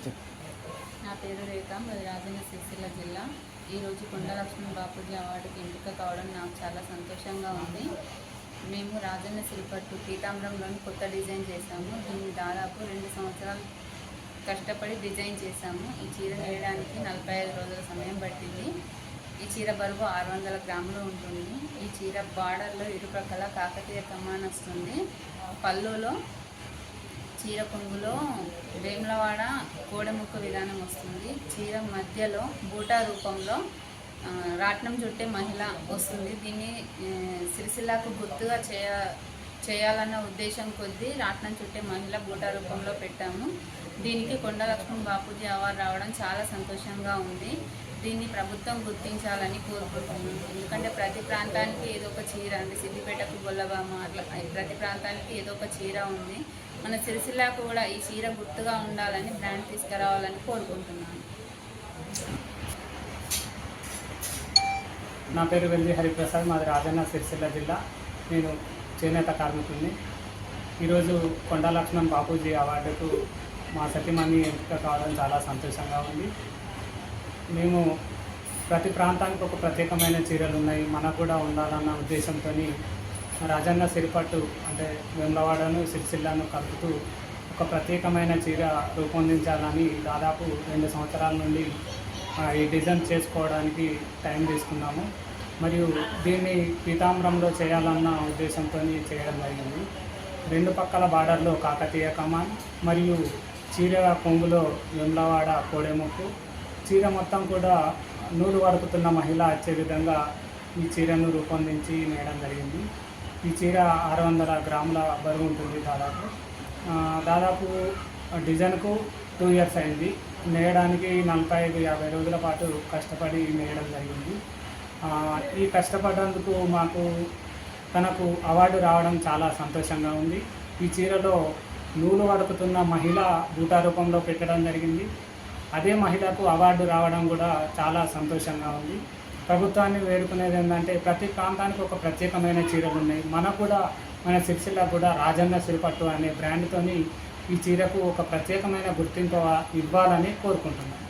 నా పేరు రేఖ రాజన్న సిరిసిల్ల జిల్లా. ఈరోజు కొండలక్ష్మణ్ బాపూజీ అవార్డుకి ఎంపిక కావడం నాకు చాలా సంతోషంగా ఉంది. మేము రాజన్న సిరిపట్టు పీతాంబరంలోని కొత్త డిజైన్ చేశాము. దీన్ని దాదాపు రెండు సంవత్సరాలు కష్టపడి డిజైన్ చేశాము. ఈ చీర నేయడానికి నలభై ఐదు రోజుల సమయం పట్టింది. ఈ చీర బరువు ఆరు వందల గ్రాములు ఉంటుంది. ఈ చీర బార్డర్లో ఇరుప్రక్కల కాకతీయ కమాన్ వస్తుంది. పళ్ళులో చీర కొంగులో వేములవాడ కోడముక్క విధానం వస్తుంది. చీర మధ్యలో బూటా రూపంలో రాట్నం చుట్టే మహిళ వస్తుంది. దీన్ని సిరిసిల్లాకు గుర్తుగా చేయ చేయాలన్న ఉద్దేశం కొద్దీ రాట్నం చుట్టే మహిళ బూటా రూపంలో పెట్టాము. దీనికి కొండ లక్ష్మణ్ బాపూజీ అవార్డు రావడం చాలా సంతోషంగా ఉంది. దీన్ని ప్రభుత్వం గుర్తించాలని కోరుకుంటున్నాను ఎందుకంటే ప్రతి ప్రాంతానికి ఏదో ఒక చీర అండి సిద్దిపేటకు గొల్లబామ అట్లా ప్రతి ప్రాంతానికి ఏదో ఒక చీర ఉంది. మన సిరిసిల్లాకు కూడా ఈ చీర గుర్తుగా ఉండాలని బ్రాండ్ తీసుకురావాలని కోరుకుంటున్నాను. నా పేరు వెల్లి హరిప్రసాద్ మాది రాజన్న సిరిసిల్ల జిల్లా. నేను చేనేత కార్మికుడిని. ఈరోజు కొండా లక్ష్మణ్ బాపూజీ అవార్డుకు మా సతీమణి ఎంపిక కావడం చాలా సంతోషంగా ఉంది. మేము ప్రతి ప్రాంతానికి ఒక ప్రత్యేకమైన చీరలు ఉన్నాయి. మనకు కూడా ఉండాలన్న ఉద్దేశంతో రాజన్న సిరిపట్టు అంటే వేములవాడను సిరిసిల్లను కలుపుతూ ఒక ప్రత్యేకమైన చీర రూపొందించాలని దాదాపు రెండు సంవత్సరాల నుండి ఈ డిజైన్ చేసుకోవడానికి టైం తీసుకున్నాము. మరియు దీన్ని పీతాంబరంలో చేయాలన్న ఉద్దేశంతో చేయడం జరిగింది. రెండు పక్కల బార్డర్లో కాకతీయ కమాన్ మరియు చీర కొంగులో వెమ్లవాడ కోడెముక్కు చీర మొత్తం కూడా నూలు వరుకుతున్న మహిళ వచ్చే విధంగా ఈ చీరను రూపొందించి నేయడం జరిగింది. ఈ చీర ఆరు వందల గ్రాముల బరువు ఉంటుంది దాదాపు. దాదాపు డిజైన్కు టూ ఇయర్స్ అయింది. నేయడానికి నలభై ఐదు యాభై రోజుల పాటు కష్టపడి నేయడం జరిగింది. ఈ కష్టపడ్డందుకు మాకు తనకు అవార్డు రావడం చాలా సంతోషంగా ఉంది. ఈ చీరలో నూలు వడుకుతున్న మహిళ బూటా రూపంలో పెట్టడం జరిగింది. అదే మహిళకు అవార్డు రావడం కూడా చాలా సంతోషంగా ఉంది. ప్రభుత్వాన్ని వేడుకునేది ఏంటంటే ప్రతి ప్రాంతానికి ఒక ప్రత్యేకమైన చీరలు ఉన్నాయి. మనకు కూడా మన సిరిసిల్ల కూడా రాజన్న సిరిపట్టు అనే బ్రాండ్తోని ఈ చీరకు ఒక ప్రత్యేకమైన గుర్తింపు ఇవ్వాలని కోరుకుంటున్నాను